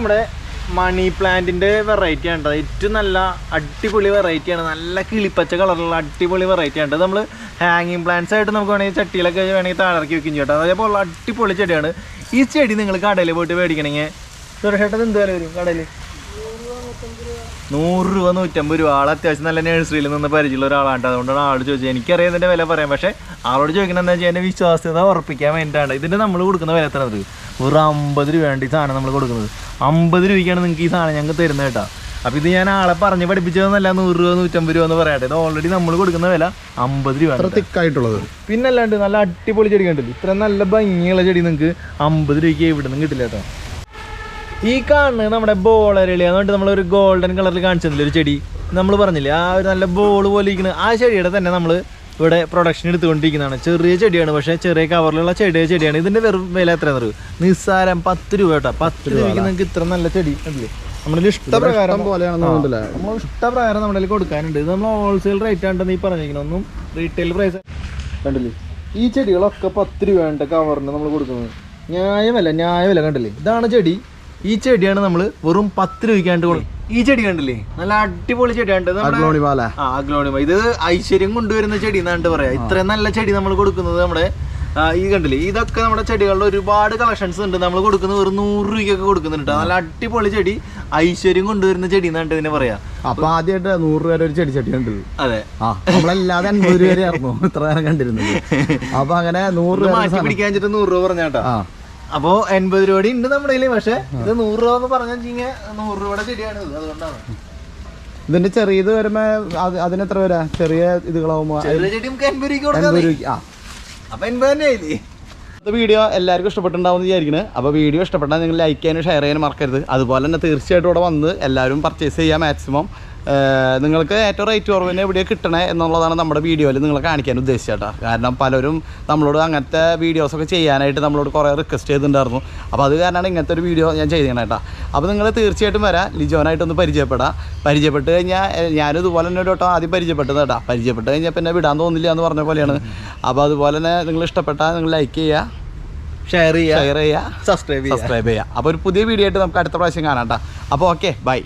നമ്മുടെ മണി പ്ലാന്റിന്റെ വെറൈറ്റി ആണ്. ഏറ്റവും നല്ല അടിപൊളി വെറൈറ്റി ആണ്. നല്ല കിളിപ്പച്ച കളറുള്ള അടിപൊളി വെറൈറ്റി ആണ് നമ്മൾ ഹാങ്ങിങ് പ്ലാന്റ്സ് ആയിട്ട് നമുക്ക് വേണമെങ്കിൽ ചട്ടിയിലൊക്കെ വേണമെങ്കിൽ താഴേക്ക് വെക്കും ചേട്ടാ അതേപോലെ അടിപൊളി ചെടിയാണ്. ഈ ചെടി നിങ്ങൾ കടയിൽ പോയിട്ട് മേടിക്കണമെങ്കിൽ സുരക്ഷേട്ടത് എന്ത് വില വരും കടയിൽ? നൂറ് രൂപ നൂറ്റമ്പത് രൂപ. ആൾ അത്യാവശ്യം നല്ല നഴ്സറിയിൽ നിന്ന് പരിചയമുള്ള ഒരാളാണ് അതുകൊണ്ടാണ് ആൾ ചോദിച്ചത്. എനിക്കറിയാം ഇതിന്റെ വില പറയാം. പക്ഷേ ആളോട് ചോദിക്കണം എന്താ വെച്ചാൽ എന്റെ വിശ്വാസ്യത ഉറപ്പിക്കാൻ വേണ്ടിയിട്ടാണ്. ഇതിന്റെ നമ്മൾ കൊടുക്കുന്ന വില എത്ര ഒരു അമ്പത് രൂപയാണ് ഈ സാധനം നമ്മൾ കൊടുക്കുന്നത്. അമ്പത് രൂപയ്ക്കാണ് നിങ്ങൾക്ക് ഈ സാധനം ഞങ്ങൾക്ക് തരുന്നത് കേട്ടോ. അപ്പോൾ ഇത് ഞാൻ ആളെ പറഞ്ഞ് പഠിപ്പിച്ചതെന്നല്ല നൂറ് രൂപ നൂറ്റമ്പത് രൂപ എന്ന് പറയട്ടെ. ഇത് ഓൾറെഡി നമ്മൾ കൊടുക്കുന്ന വില അമ്പത് രൂപയാണ് പിന്നെ അല്ലാണ്ട് നല്ല അടിപൊളി ചെടി കണ്ടില്ല? ഇത്ര നല്ല ഭംഗിയുള്ള ചെടി നിങ്ങൾക്ക് അമ്പത് രൂപയ്ക്ക് ഇവിടെ നിന്ന് കിട്ടില്ല കേട്ടോ. ഈ കാണുന്നത് നമ്മുടെ ബോളരളി അതുകൊണ്ട് നമ്മൾ ഒരു ഗോൾഡൻ കളറിൽ കാണിച്ചിട്ടില്ല ഒരു ചെടി? നമ്മൾ പറഞ്ഞില്ലേ ആ ഒരു നല്ല ബോൾ പോലെ ഇരിക്കുന്നത് ആ ചെടിയുടെ തന്നെ നമ്മൾ ഇവിടെ പ്രൊഡക്ഷൻ എടുത്തുകൊണ്ടിരിക്കുന്നതാണ്. ചെറിയ ചെടിയാണ് പക്ഷേ ചെറിയ കവറിലുള്ള ചെടിയ ചെടിയാണ്. ഇതിന്റെ വെറും വില എത്രയാണെന്ന് അറിയൂ? നിസ്സാരം പത്ത് രൂപ കേട്ടോ. പത്ത് രൂപയ്ക്ക് നിങ്ങൾക്ക് ഇത്ര നല്ല ചെടി അല്ലേ? നമ്മുടെ ഇഷ്ടപ്രകാരം നമ്മൾ ഇഷ്ടപ്രകാരം നമ്മുടെ കൊടുക്കാനുണ്ട്. ഇത് നമ്മൾ ഹോൾസെയിൽ റേറ്റ് ആണ് ഈ പറഞ്ഞിരിക്കണം ഒന്നും റീറ്റെയിൽ പ്രൈസ് കണ്ടില്ലേ? ഈ ചെടികളൊക്കെ പത്ത് രൂപയാണ് കവറിന് നമ്മൾ കൊടുക്കുന്നത്. ന്യായമല്ല ന്യായമല്ല കണ്ടില്ലേ? ഇതാണ് ചെടി. ഈ ചെടിയാണ് നമ്മൾ വെറും പത്ത് രൂപയ്ക്കാണ്ട് കൊടുക്കുന്നത് ഈ ചെടി കണ്ടില്ലേ? നല്ല അടിപൊളി ചെടിയാണ് ഇത് നമ്മുടെ അഗ്ലോണി പാല ആ അഗ്ലോണിമ ഇത് ഐശ്വര്യം കൊണ്ടുവരുന്ന ചെടി എന്നാണ്ട് പറയാ. ഇത്രയും നല്ല ചെടി നമ്മൾ കൊടുക്കുന്നത് നമ്മുടെ ഈ കണ്ടില്ലേ? ഇതൊക്കെ നമ്മുടെ ചെടികളുടെ ഒരുപാട് കളക്ഷൻസ് ഉണ്ട്. നമ്മൾ കൊടുക്കുന്നത് ഒരു നൂറ് രൂപയ്ക്കൊക്കെ കൊടുക്കുന്നുണ്ട് നല്ല അടിപൊളി ചെടി. ഐശ്വര്യം കൊണ്ടുവരുന്ന ചെടി എന്നാണ്ട് ഇതിനെ പറയാ. അപ്പൊ ആദ്യമായിട്ട് നൂറ് രൂപ ഒരു ചെടി ചട്ടി കണ്ടത്. അതെ. നമ്മളല്ലാതെ അൻപത് രൂപ ആയിരുന്നു ഇത്ര നേരം കണ്ടിരുന്നത്. അപ്പൊ അങ്ങനെ നൂറ് രൂപ മാറ്റി പിടിക്കാൻ നൂറ് രൂപ പറഞ്ഞാട്ടാ അപ്പോ എൺപത് രൂപ ഉണ്ട് നമ്മുടെ കയ്യിൽ പക്ഷെ ഇത് നൂറ് രൂപ എന്ന് പറഞ്ഞു കഴിഞ്ഞാൽ നൂറ് രൂപയുടെ ചെടിയാണ് ഇത്. അതുകൊണ്ടാണ്. ഇതിന്റെ ചെറിയത് വരുമ്പോ അതിന് അതിനെത്ര വരാ? ചെറിയ ഇതുകളാവുമ്പോ വീഡിയോ എല്ലാവർക്കും ഇഷ്ടപ്പെട്ടുണ്ടാവും വിചാരിക്കുന്നത് അപ്പോൾ വീഡിയോ ഇഷ്ടപ്പെട്ടാൽ നിങ്ങൾ ലൈക്ക് ചെയ്യാനും ഷെയർ ചെയ്യാനും മറക്കരുത്. അതുപോലെ തന്നെ തീർച്ചയായിട്ടും ഇവിടെ വന്ന് എല്ലാവരും പർച്ചേസ് ചെയ്യാം മാക്സിമം നിങ്ങൾക്ക് ഏറ്റവും റേറ്റ് കുറവിന് എവിടെ കിട്ടണേ എന്നുള്ളതാണ് നമ്മുടെ വീഡിയോയിൽ നിങ്ങൾ കാണിക്കാൻ ഉദ്ദേശിച്ചേട്ടാ കാരണം പലരും നമ്മളോട് അങ്ങനത്തെ വീഡിയോസൊക്കെ ചെയ്യാനായിട്ട് നമ്മളോട് കുറേ റിക്വസ്റ്റ് ചെയ്തിട്ടുണ്ടായിരുന്നു. അപ്പോൾ അത് കാരണമാണ് ഇങ്ങനത്തെ ഒരു വീഡിയോ ഞാൻ ചെയ്തേണേട്ടാ അപ്പോൾ നിങ്ങൾ തീർച്ചയായിട്ടും വരാം. ലിജോനായിട്ടൊന്ന് പരിചയപ്പെടാം. പരിചയപ്പെട്ട് കഴിഞ്ഞാൽ ഞാനും ഇതുപോലെ തന്നെ ഒരു വട്ടം ആദ്യം പരിചയപ്പെട്ടത് കേട്ടോ. പരിചയപ്പെട്ട് കഴിഞ്ഞാൽ പിന്നെ വിടാൻ തോന്നില്ല എന്ന് പറഞ്ഞ പോലെയാണ്. അപ്പോൾ അതുപോലെ തന്നെ നിങ്ങൾ ഇഷ്ടപ്പെട്ടാൽ നിങ്ങൾ ലൈക്ക് ചെയ്യുക ഷെയർ ചെയ്യുക ഷെയർ ചെയ്യുക സബ്സ്ക്രൈബ് ചെയ്യുക സബ്സ്ക്രൈബ് ചെയ്യുക അപ്പോൾ ഒരു പുതിയ വീഡിയോ ആയിട്ട് നമുക്ക് അടുത്ത പ്രാവശ്യം കാണാം കേട്ടോ. അപ്പോൾ ഓക്കെ ബൈ